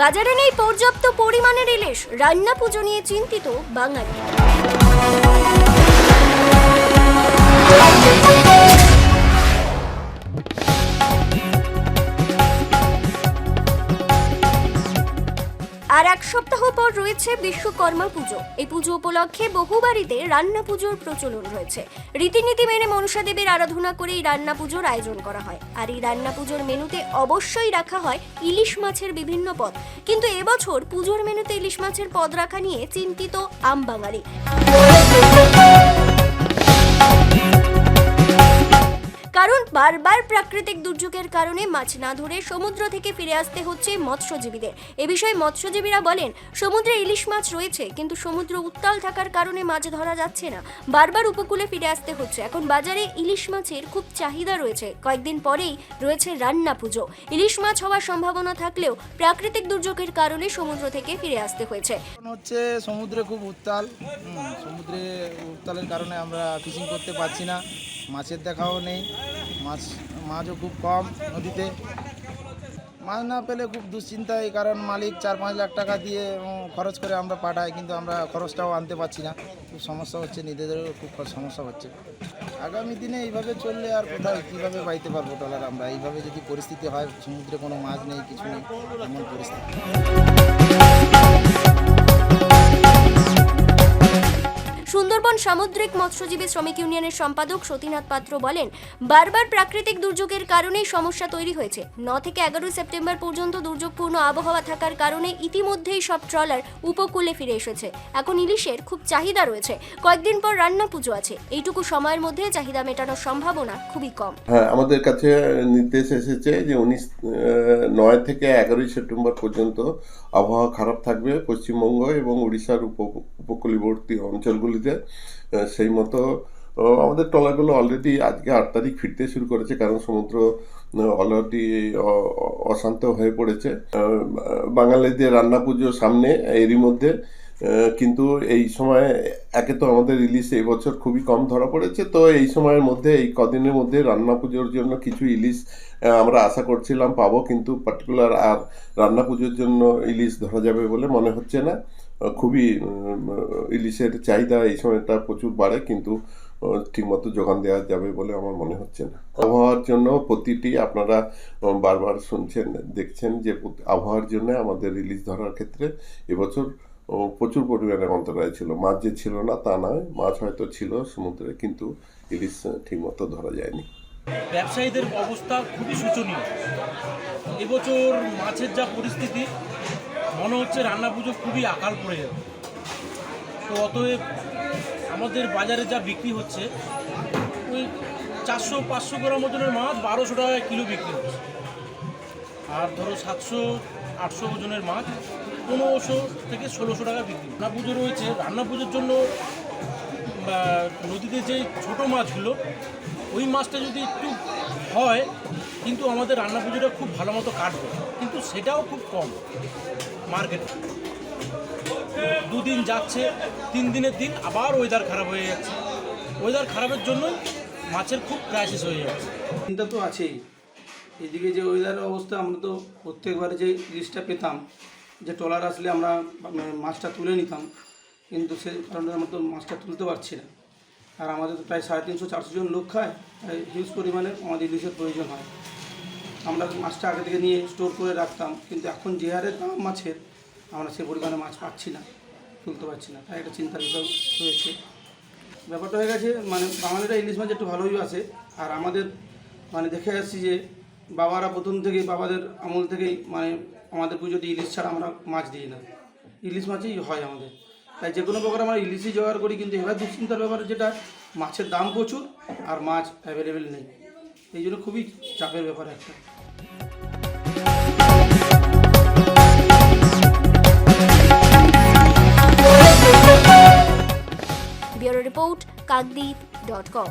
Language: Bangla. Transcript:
বাজারে নেই পর্যাপ্ত পরিমাণের ইলিশ রান্না পুজো নিয়ে চিন্তিত বাঙালি। এক সপ্তাহ পর রয়েছে বিশ্বকর্মা পুজো। এই পুজো উপলক্ষে বহু বাড়িতে রান্না পুজোর প্রচলন রয়েছে। রীতিনীতি মেনে মনসা দেবীর আরাধনা করে এই রান্না পুজোর আয়োজন করা হয়। আর এই রান্না পুজোর মেনুতে অবশ্যই রাখা হয় ইলিশ মাছের বিভিন্ন পদ। কিন্তু এবছর পুজোর মেনুতে ইলিশ মাছের পদ রাখা নিয়ে চিন্তিত আম বাঙালি কারণ বারবার প্রাকৃতিক দুর্যোগের কারণে মাছ না ধরে সমুদ্র থেকে ফিরে আসতে হচ্ছে মৎস্যজীবীদের। এ বিষয়ে মৎস্যজীবীরা বলেন, সমুদ্রে ইলিশ মাছ রয়েছে, কিন্তু সমুদ্র উত্তাল থাকার কারণে মাছ ধরা যাচ্ছে না। বারবার উপকূলে ফিরে আসতে হচ্ছে। এখন বাজারে ইলিশ মাছের খুব চাহিদা রয়েছে। কয়েকদিন পরেই রয়েছে রান্না পুজো। ইলিশ মাছ হওয়ার সম্ভাবনা থাকলেও প্রাকৃতিক দুর্যোগের কারণে সমুদ্র থেকে ফিরে আসতে হয়েছে। হচ্ছে সমুদ্রে খুব উত্তাল। সমুদ্রে উত্তালের কারণে আমরা ফিশিং করতে পারছি না। মাছের দেখাও নেই। মাছ, মাছও খুব কম নদীতে। মাছ না পেলে খুব দুশ্চিন্তায় কারণ মালিক চার পাঁচ লাখ টাকা দিয়ে খরচ করে আমরা পাঠাই, কিন্তু আমরা খরচটাও আনতে পারছি না। খুব সমস্যা হচ্ছে, নিজেদেরও খুব সমস্যা হচ্ছে। আগামী দিনে এইভাবে চললে আর কোথায় কীভাবে পাইতে পারব ডলার আমরা? এইভাবে যদি পরিস্থিতি হয়, সমুদ্রে কোনো মাছ নেই, কিছু নেই, এমন পরিস্থিতি। সামুদ্রিক মৎস্যজীবী শ্রমিক ইউনিয়নের সম্পাদক সতীনাথ পাত্র বলেন, বারবার প্রাকৃতিক দুর্যোগের কারণেই সমস্যা তৈরি হয়েছে। ন থেকে এগারোই সেপ্টেম্বর পর্যন্ত দুর্যোগপূর্ণ আবহাওয়া থাকার কারণে ইতিমধ্যেই সব ট্রলার উপকূলে ফিরে এসেছে। এখন ইলিশের খুব চাহিদা রয়েছে। কয়েকদিন পর রান্না পুজো আছে। এইটুকু সময়ের মধ্যে চাহিদা মেটানোর সম্ভাবনা খুবই কম। হ্যাঁ আমাদের কাছে নির্দেশ এসেছে যে উনিশ নয় থেকে এগারোই সেপ্টেম্বর পর্যন্ত আবহাওয়া খারাপ থাকবে পশ্চিমবঙ্গ এবং উড়িষ্যার উপ, উপকূলীবর্তী অঞ্চলগুলিতে। সেই মতো আমাদের ট্রলারগুলো অলরেডি আজকে আট তারিখ ফিরতে শুরু করেছে, কারণ সমুদ্র অলরেডি অশান্ত হয়ে পড়েছে। বাঙালিদের রান্না পুজো সামনে, এরই মধ্যে কিন্তু এই সময় একে তো আমাদের ইলিশ এই বছর খুবই কম ধরা পড়েছে, তো এই সময়ের মধ্যে, এই কদিনের মধ্যে রান্না পুজোর জন্য কিছু ইলিশ আমরা আশা করছিলাম পাবো, কিন্তু পার্টিকুলার আর রান্না পুজোর জন্য ইলিশ ধরা যাবে বলে মনে হচ্ছে না। খুবই ইলিশের চাহিদা এই সময়টা প্রচুর বাড়ে কিন্তু ঠিকমতো যোগান দেওয়া যাবে বলে আমার মনে হচ্ছে না। আবহাওয়ার জন্য প্রতিটি আপনারা বারবার শুনছেন দেখছেন যে আবহাওয়ার জন্য আমাদের ইলিশ ধরার ক্ষেত্রে এবছর প্রচুর পরিমাণে অন্তরায় ছিল। মাছ যে ছিল না তা নয় মাছ হয়তো ছিল সমুদ্রে কিন্তু ইলিশ ঠিকমতো ধরা যায়নি। ব্যবসায়ীদের অবস্থা খুবই শোচনীয়। এবছর মাছের যা পরিস্থিতি মনে হচ্ছে রান্না পুজো খুবই আকাল পড়ে যাবে। তো অতএব আমাদের বাজারে যা বিক্রি হচ্ছে, ওই চারশো পাঁচশো গ্রাম ওজনের মাছ বারোশো টাকা কিলো বিক্রি হচ্ছে। আর ধরো সাতশো, আটশো ওজনের মাছ পনেরোশো থেকে ষোলোশো টাকা বিক্রি। রান্না পুজো রয়েছে। রান্না পুজোর জন্য নদীতে যে ছোট মাছগুলো, ওই মাছটা যদি একটু হয় কিন্তু আমাদের রান্না পুজোটা খুব ভালো মতো কাটবে। কিন্তু সেটাও খুব কম। মার্কেটে। দুদিন যাচ্ছে, তিন দিনের দিন আবার ওয়েদার খারাপ হয়ে যাচ্ছে। ওয়েদার খারাপের জন্যই মাছের খুব ক্রাইসিস হয়ে যাচ্ছে। চিন্তা তো আছেই। এদিকে যে ওয়েদারের অবস্থা, আমরা তো প্রত্যেকবারে যে ইলিশটা পেতাম, যে ট্রলার আসলে আমরা মানে মাছটা তুলে নিতাম, কিন্তু সে কারণে আমরা তো মাছটা তুলতে পারছি না। আর আমাদের তো প্রায় সাড়ে তিনশো, চারশো জন লোক খায়, তাই হিউজ পরিমাণে আমাদের ইলিশের প্রয়োজন হয়। আমরা মাছটা আগে থেকে নিয়ে স্টোর করে রাখতাম, কিন্তু এখন যে হারে দাম মাছের, আমরা সে পরিমাণে মাছ পাচ্ছি না, তুলতে পারছি না, তাই একটা চিন্তার বিষয় রয়েছে ব্যাপারটা হয়ে গেছে মানে বাঙালিরা ইলিশ মাছ একটু ভালোই আছে আর আমাদের মানে দেখে আসছি যে বাবারা প্রথম থেকেই, বাবাদের আমল থেকেই মানে আমাদের পুজোতে ইলিশ ছাড়া আমরা মাছ দিই না। ইলিশ মাছই হয় আমাদের। তাই যে কোনো প্রকার আমরা ইলিশই জোগাড় করি, কিন্তু এবার দুশ্চিন্তার ব্যাপার যেটা, মাছের দাম প্রচুর আর মাছ অ্যাভেলেবেল নেই। এই জন্য খুবই চাপের ব্যাপার একটা। Bureau report, Kakdwip dot com